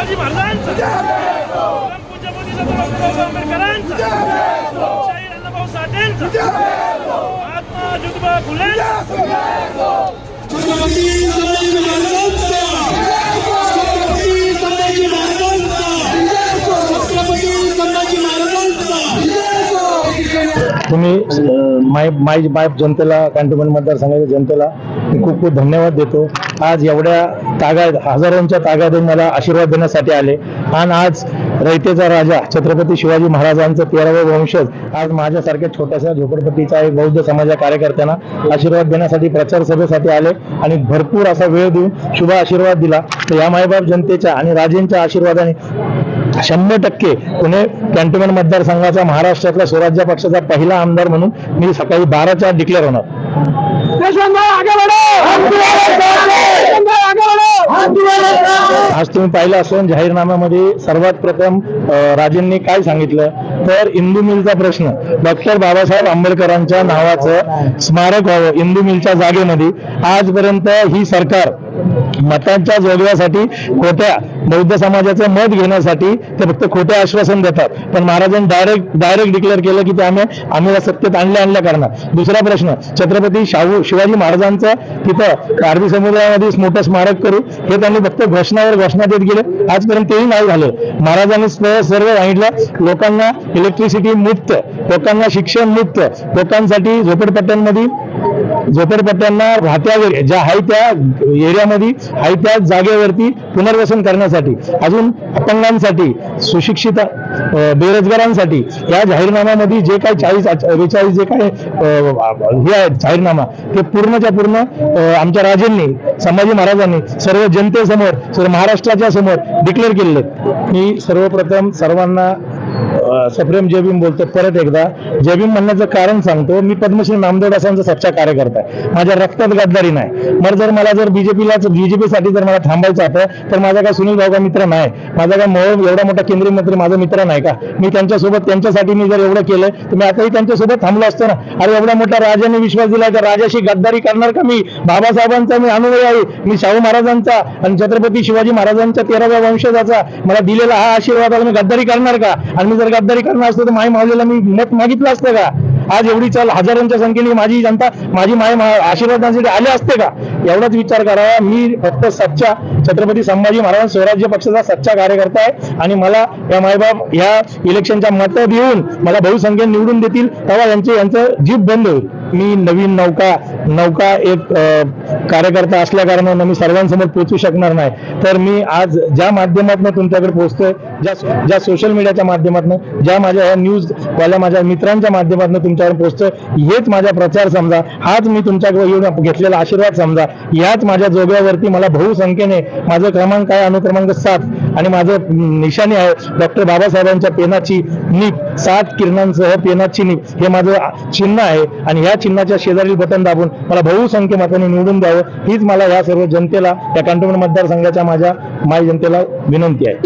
शिवाजी महाराजांचा. पूज्यपती सतराव आंबेडकरांचा. शाहीर अण्णाभाऊ साठेंचा. महात्मा ज्योतिबा फुले. तुम्ही माय माय बाय जनतेला कॅन्टोन्मेंट मतदारसंघाच्या जनतेला मी खूप खूप धन्यवाद देतो. आज एवढ्या तागाद हजारोंच्या तागादून मला आशीर्वाद देण्यासाठी आले. आणि आज रयतेचा राजा छत्रपती शिवाजी महाराजांचं तेरावं वंशज आज माझ्यासारख्या छोट्याशा झोपडपट्टीचा एक बौद्ध समाजा कार्यकर्त्यांना आशीर्वाद देण्यासाठी प्रचार सभेसाठी आले आणि भरपूर असा वेळ देऊन शुभ आशीर्वाद दिला. तर या मायबाप जनतेच्या आणि राजेंच्या आशीर्वादाने शंभर टक्के पुणे कॅन्टोन्मेंट मतदारसंघाचा महाराष्ट्रातला स्वराज्य पक्षाचा पहिला आमदार म्हणून मी सकाळी बाराच्या डिक्लेअर होणार. आज तुम्ही पाहिलं असून जाहीरनाम्यामध्ये सर्वात प्रथम राजेंनी काय सांगितलं? तर इंदू मिलचा प्रश्न. डॉक्टर बाबासाहेब आंबेडकरांच्या नावाचं स्मारक व्हावं इंदू मिलच्या जागेमध्ये. आजपर्यंत ही सरकार मतांच्या जोडव्यासाठी खोट्या बौद्ध समाजाचं मत घेण्यासाठी ते फक्त खोटे आश्वासन देतात. पण महाराजांनी डायरेक्ट डायरेक्ट डिक्लेअर केलं की ते आम्ही आम्ही सत्तेत आणल्या आणल्या करणार. दुसरा प्रश्न छत्रपती शाहू शिवाजी महाराजांचं तिथं अरबी समुद्रामध्ये मोठं स्मारक करू हे त्यांनी फक्त घोषणावर घोषणा देत गेले. आजपर्यंत तेही नाही झालं. महाराजांनी सर्व सांगितलं लोकांना इलेक्ट्रिसिटी मुक्त लोकांना शिक्षण मुक्त लोकांसाठी झोपडपट्ट्यांमध्ये झोपडपट्ट्यांना राहत्या ज्या आहे त्या एरियामध्ये आहे त्या जागेवरती पुनर्वसन करण्यासाठी अजून अपंगांसाठी सुशिक्षित बेरोजगारांसाठी या जाहीरनाम्यामध्ये जे काही चाळीस बेचाळीस जे काही हे आहेत जाहीरनामा ते पूर्णच्या पूर्ण आमच्या राजांनी संभाजी महाराजांनी सर्व जनतेसमोर सर्व महाराष्ट्राच्या समोर डिक्लेअर केलेले मी सर्वप्रथम सर्वांना सप्रेम जयभीम बोलतो परत एकदा. जयभीम म्हणण्याचं कारण सांगतो मी पद्मश्री नामदेव दासांचा सच्चा कार्यकर्ता आहे. माझ्या रक्तात गद्दारी नाही. मग जर मला जर बीजेपीला बीजेपीसाठी जर मला थांबायचं होतं तर माझा काय सुनील भाऊ का मित्र नाही. माझा काय मोहन एवढा मोठा केंद्रीय मंत्री माझा मित्र नाही का? मी त्यांच्यासोबत त्यांच्यासाठी मी जर एवढं केलं तर मी आताही त्यांच्यासोबत थांबलो असतो ना. अरे एवढा मोठा राजाने विश्वास दिला तर राजाशी गद्दारी करणार का मी? बाबासाहेबांचा मी अनुभव आहे. मी शाहू महाराजांचा आणि छत्रपती शिवाजी महाराजांच्या तेराव्या वंशजाचा. मला दिलेला हा आशीर्वादाला मी गद्दारी करणार का? आणि मी जर गद्दारी करणार असतो तर माई मावलेला मी मत मागितलं असतं का? आज एवढी चाल हजारांच्या संख्येने माझी जनता माझी माय मा- आशीर्वादांसाठी आले असते का? एवढाच विचार करावा मी फक्त सच्चा छत्रपती संभाजी महाराज स्वराज्य पक्षाचा सच्चा कार्यकर्ता आहे आणि मला या मायबाप या इलेक्शनच्या मत देऊन मला बहुसंख्येने निवडून देतील तेव्हा यांचे यांचं जीभ बंद होईल. मी नवीन नौका नौका एक कार्यकर्ता असल्या कारणानं मी सर्वांसमोर पोहोचू शकणार नाही. तर मी आज ज्या माध्यमातून तुमच्याकडे पोहोचतोय ज्या ज्या सोशल मीडियाच्या माध्यमातून ज्या माझ्या ह्या न्यूजवाल्या माझ्या मित्रांच्या माध्यमातून तुमच्यावर पोहोचतोय हेच माझा प्रचार समजा. हाच मी तुमच्याकडे येऊन घेतलेला आशीर्वाद समजा. याच माझ्या जोग्यावरती मला बहुसंख्येने माझं क्रमांक आहे अनुक्रमांक सात आणि माझं निशाणी आहे डॉक्टर बाबासाहेबांच्या पेनाची नीप सात किरणांसह पेनाची नीप हे माझं चिन्ह आहे आणि ह्या चिन्हाच्या शेजारील बटन दाबून मला बहुसंख्य मतांनी निवडून द्यावं हीच मला या सर्व जनतेला या कॅन्टोन्मेंट मतदारसंघाच्या माझ्या माय जनतेला विनंती आहे.